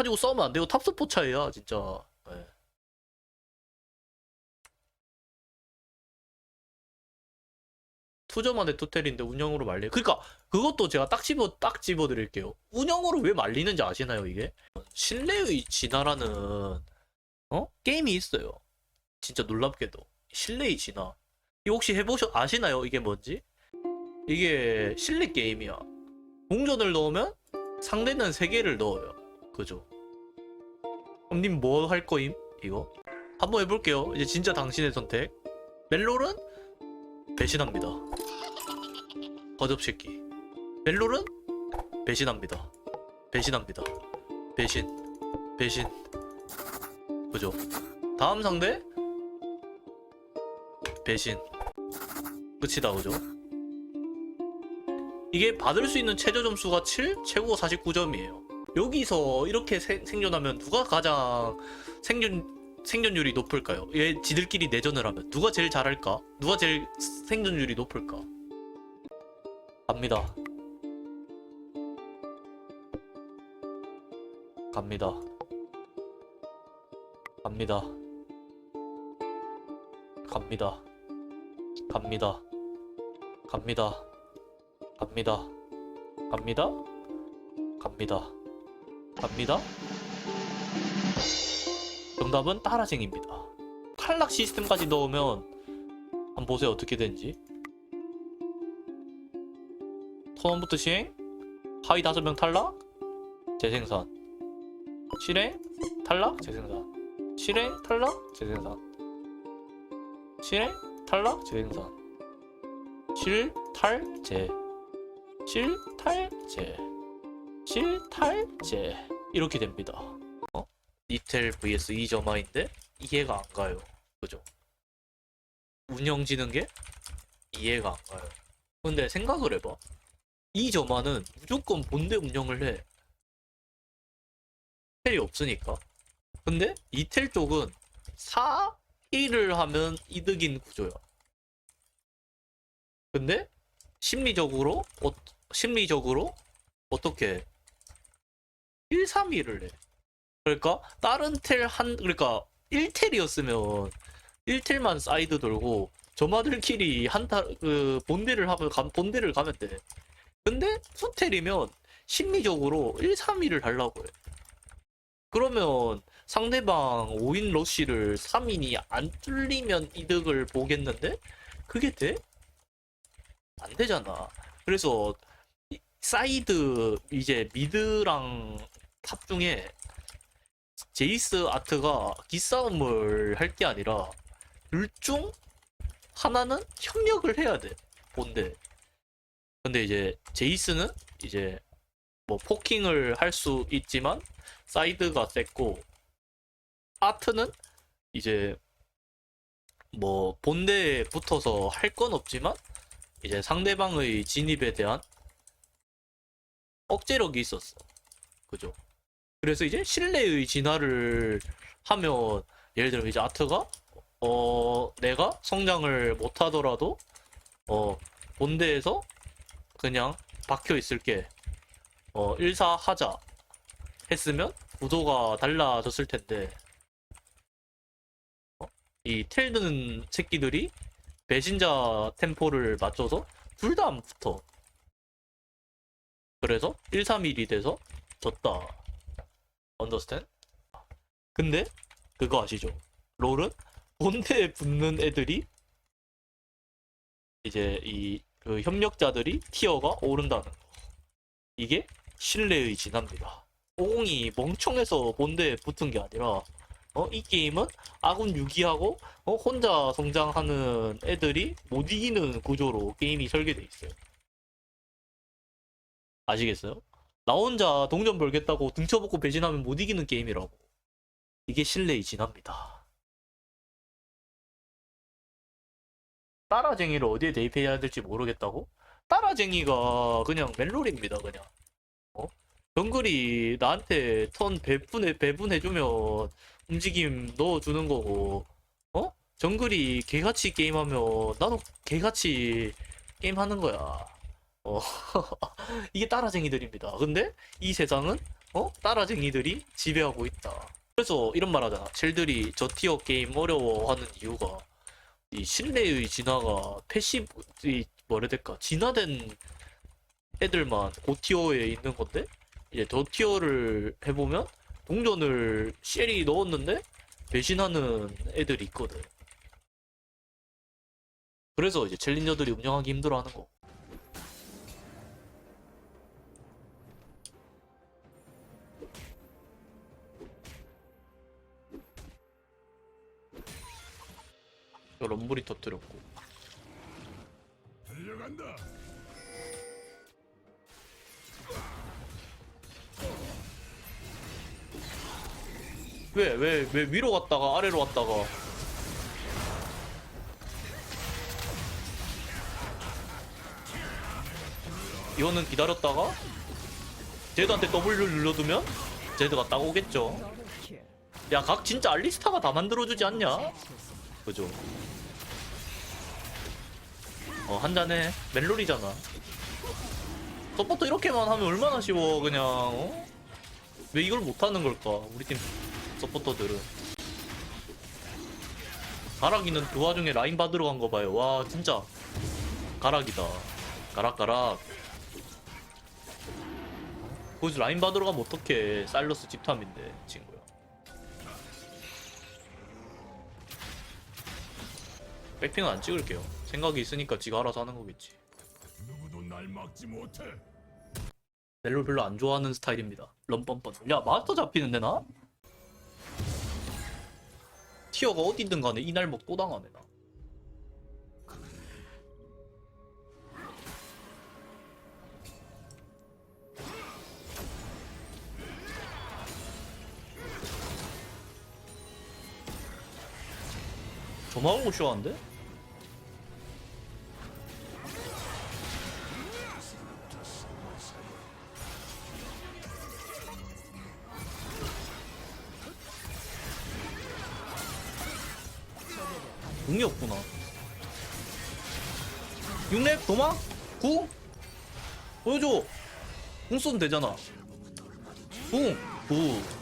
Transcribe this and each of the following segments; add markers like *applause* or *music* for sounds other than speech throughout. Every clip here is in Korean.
가지고 싸우면 안 돼요. 탑스포 차이야, 진짜. 예. 투저만의 투텔인데 운영으로 말리. 그러니까 그것도 제가 딱 집어 딱 집어 드릴게요. 운영으로 왜 말리는지 아시나요, 이게? 신뢰의 진화라는 어? 게임이 있어요. 진짜 놀랍게도 신뢰의 진화. 이거 혹시 해보셔 아시나요? 이게 뭔지? 이게 실내 게임이야. 동전을 넣으면 상대는 세 개를 넣어요. 그죠? 님 뭐 할 거임? 이거? 한번 해볼게요. 이제 진짜 당신의 선택. 멜롤은 배신합니다. 거접새끼. 멜롤은 배신합니다. 배신합니다. 배신. 배신. 그죠? 다음 상대 배신. 끝이다, 그죠? 이게 받을 수 있는 최저 점수가 7, 최고 49점이에요. 여기서 이렇게 세- 생존하면 누가 가장 생존 생존율이 높을까요? 얘 지들끼리 내전을 하면 누가 제일 잘할까? 누가 제일 생존율이 높을까? 갑니다. 갑니다. 갑니다. 갑니다. 갑니다. 갑니다. 갑니다. 갑니다. 갑니다. 갑니다. 정답은 따라쟁입니다. 탈락 시스템까지 넣으면 한번 보세요 어떻게 되는지. 토론부터 시행. 하위 다섯 명 탈락. 재생산. 실행. 탈락. 재생산. 실행. 탈락. 재생산. 실행. 탈락. 재생산. 실탈제. 실탈제. 실탈제. 이렇게 됩니다. 어? 이텔 vs 이점화인데 이해가 안 가요. 그죠? 운영지는 게 이해가 안 가요. 근데 생각을 해봐. 이점화는 무조건 본대 운영을 해. 텔이 없으니까. 근데 이텔 쪽은 4, 1을 하면 이득인 구조야. 근데 심리적으로 어, 심리적으로 어떻게 1, 3, 2를 해. 그러니까 다른 텔 한 그러니까 1텔이었으면 1텔만 사이드 돌고 저마들끼리 한타 그 본대를 하면 가, 본대를 가면 돼. 근데 투텔이면 심리적으로 1, 3, 2를 달라고 해. 그러면 상대방 5인 러쉬를 3인이 안 뚫리면 이득을 보겠는데 그게 돼? 안 되잖아. 그래서 이- 사이드 이제 미드랑 탑 중에 제이스 아트가 기싸움을 할 게 아니라 둘 중 하나는 협력을 해야 돼. 본데? 근데 이제 제이스는 이제 뭐 포킹을 할 수 있지만 사이드가 셌고 아트는 이제 뭐 본대에 붙어서 할 건 없지만 이제 상대방의 진입에 대한 억제력이 있었어. 그죠 그래서 이제 신뢰의 진화를 하면 예를 들면 이제 아트가 어 내가 성장을 못 하더라도 어 본대에서 그냥 박혀 있을게. 어 1사 하자 했으면 구도가 달라졌을 텐데. 어? 이 텔드는 새끼들이 배신자 템포를 맞춰서 둘 다 안 붙어. 그래서 1, 3, 1이 돼서 졌다 언더스탠? 근데 그거 아시죠? 롤은 본대에 붙는 애들이 이제 이 그 협력자들이 티어가 오른다는 거. 이게 신뢰의 진화입니다. 오공이 멍청해서 본대에 붙은 게 아니라 어, 이 게임은 아군 유기하고 어, 혼자 성장하는 애들이 못 이기는 구조로 게임이 설계돼 있어요. 아시겠어요? 나 혼자 동전 벌겠다고 등쳐먹고 배신하면 못 이기는 게임이라고. 이게 신뢰의 진화입니다. 따라쟁이를 어디에 대입해야 될지 모르겠다고? 따라쟁이가 그냥 멜롤입니다, 그냥. 어? 정글이 나한테 턴 배분해, 배분해주면 움직임 넣어주는 거고, 어? 정글이 개같이 게임하면 나도 개같이 게임하는 거야. 어. *laughs* 이게 따라쟁이들입니다. 근데 이 세상은 어? 따라쟁이들이 지배하고 있다. 그래서 이런 말 하잖아. 젤들이 저 티어 게임 어려워 하는 이유가 이 신뢰의 진화가 패시브, 이 뭐라 해야 될까? 진화된 애들만 고티어에 있는 건데 이제 더 티어를 해보면 동전을 쉘이 넣었는데 배신하는 애들이 있거든. 그래서 이제 챌린저들이 운영하기 힘들어하는 거. 저 럼블이 터뜨렸고. 달려간다. 왜 왜 왜 위로 갔다가 아래로 갔다가. 이거는 기다렸다가 제드한테 W를 눌러두면 제드가 딱 오겠죠. 야 각 진짜 알리스타가 다 만들어주지 않냐? 그죠 어 한잔해 멜로리잖아. 서포터 이렇게만 하면 얼마나 쉬워 그냥 어? 왜 이걸 못하는 걸까 우리 팀 서포터들은. 가락이는 그 와중에 라인 받으러 간 거 봐요. 와 진짜. 가락이다. 가락가락. 거기서 라인 받으러 가면 어떡해. 사일러스 집탐인데 친구야. 백핑은 안 찍을게요 생각이 있으니까 지가 알아서 하는 거겠지 누구도 날 막지 못해. 멜로 별로 안 좋아하는 스타일입니다. 럼뻔뻔. 야 마스터 잡히는데 나? 티어가 어디든 간에 이날목 또 당하네 나. 거 싫어하는데? 공이 없구나. 6렙 도마? 9? 보여줘. 공 쏘면 되잖아. 공 9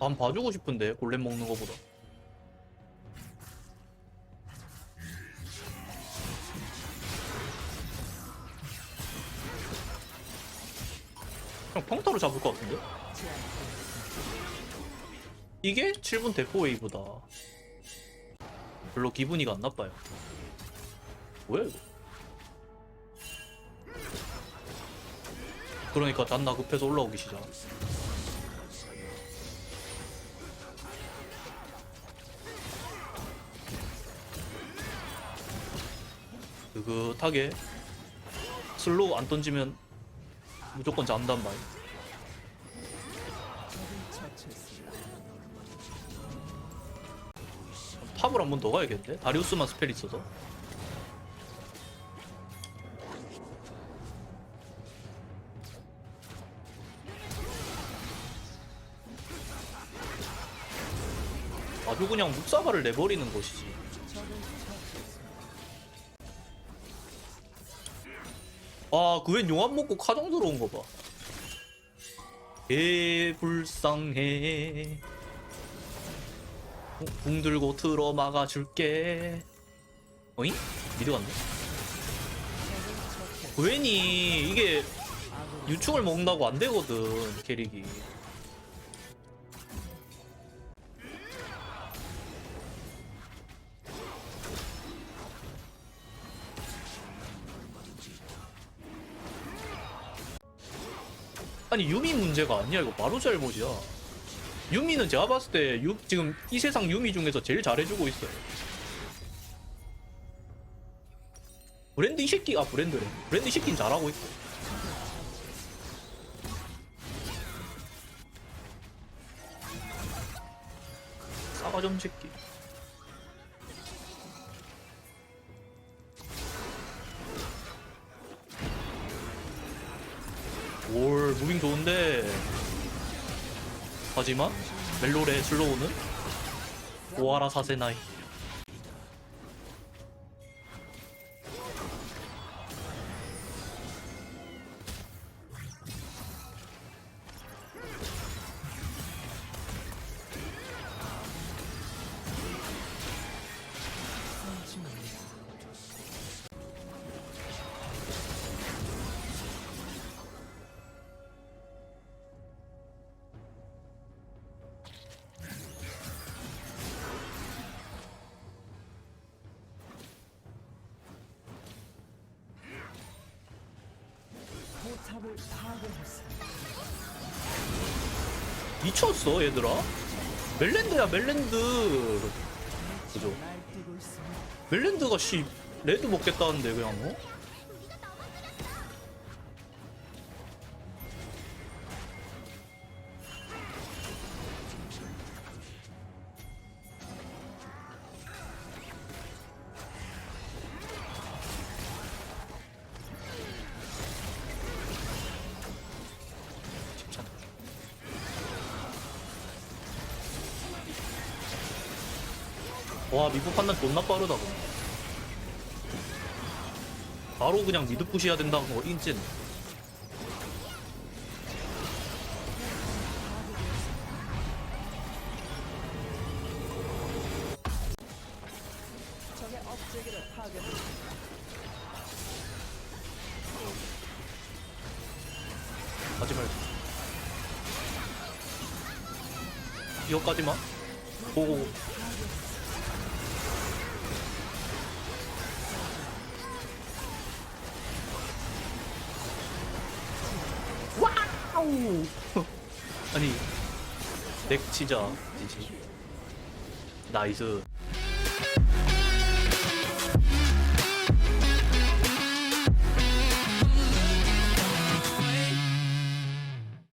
안 봐주고 싶은데 골렘 먹는 거보다. 그냥 평타로 잡을 것 같은데? 이게 7분 대포 웨이브다. 별로 기분이 안 나빠요. 뭐야 이거? 그러니까 잔나 급해서 올라오기 시작. 느긋하게 슬로우 안 던지면 무조건 잠단 말. 탑을 한 번 더 가야겠는데? 다리우스만 스펠 있어서. 아주 그냥 묵사발을 내버리는 것이지. 아, 그 웬 용암 먹고 카정 들어온 거 봐. 개 불쌍해. 어, 궁 들고 틀어 막아줄게. 어잉? 미드 갔네? 괜히 이게 유충을 먹는다고 안 되거든, 캐릭이. 아니 유미 문제가 아니야. 이거 바로 잘못이야. 유미는 제가 봤을 때 유, 지금 이 세상 유미 중에서 제일 잘해주고 있어요. 브랜드 이 새끼 아 브랜드래. 브랜드 이 새끼는 잘하고 있고. 싸가점 새끼 올 무빙 좋은데. 하지만 멜로레 슬로우는 오하라 사세나이 포탑을 파괴했습니다. 미쳤어 얘들아 멜랜드야 멜랜드 그죠 날뛰고 있습니다. 멜랜드가 씨 레드 먹겠다는데 그냥 어? 와 미국 판단 존나 빠르다 근데. 바로 그냥 미드 된다는 거 인진. 하지 말고 이거까지만 보고 와우 아니 넥 치자 지지? 나이스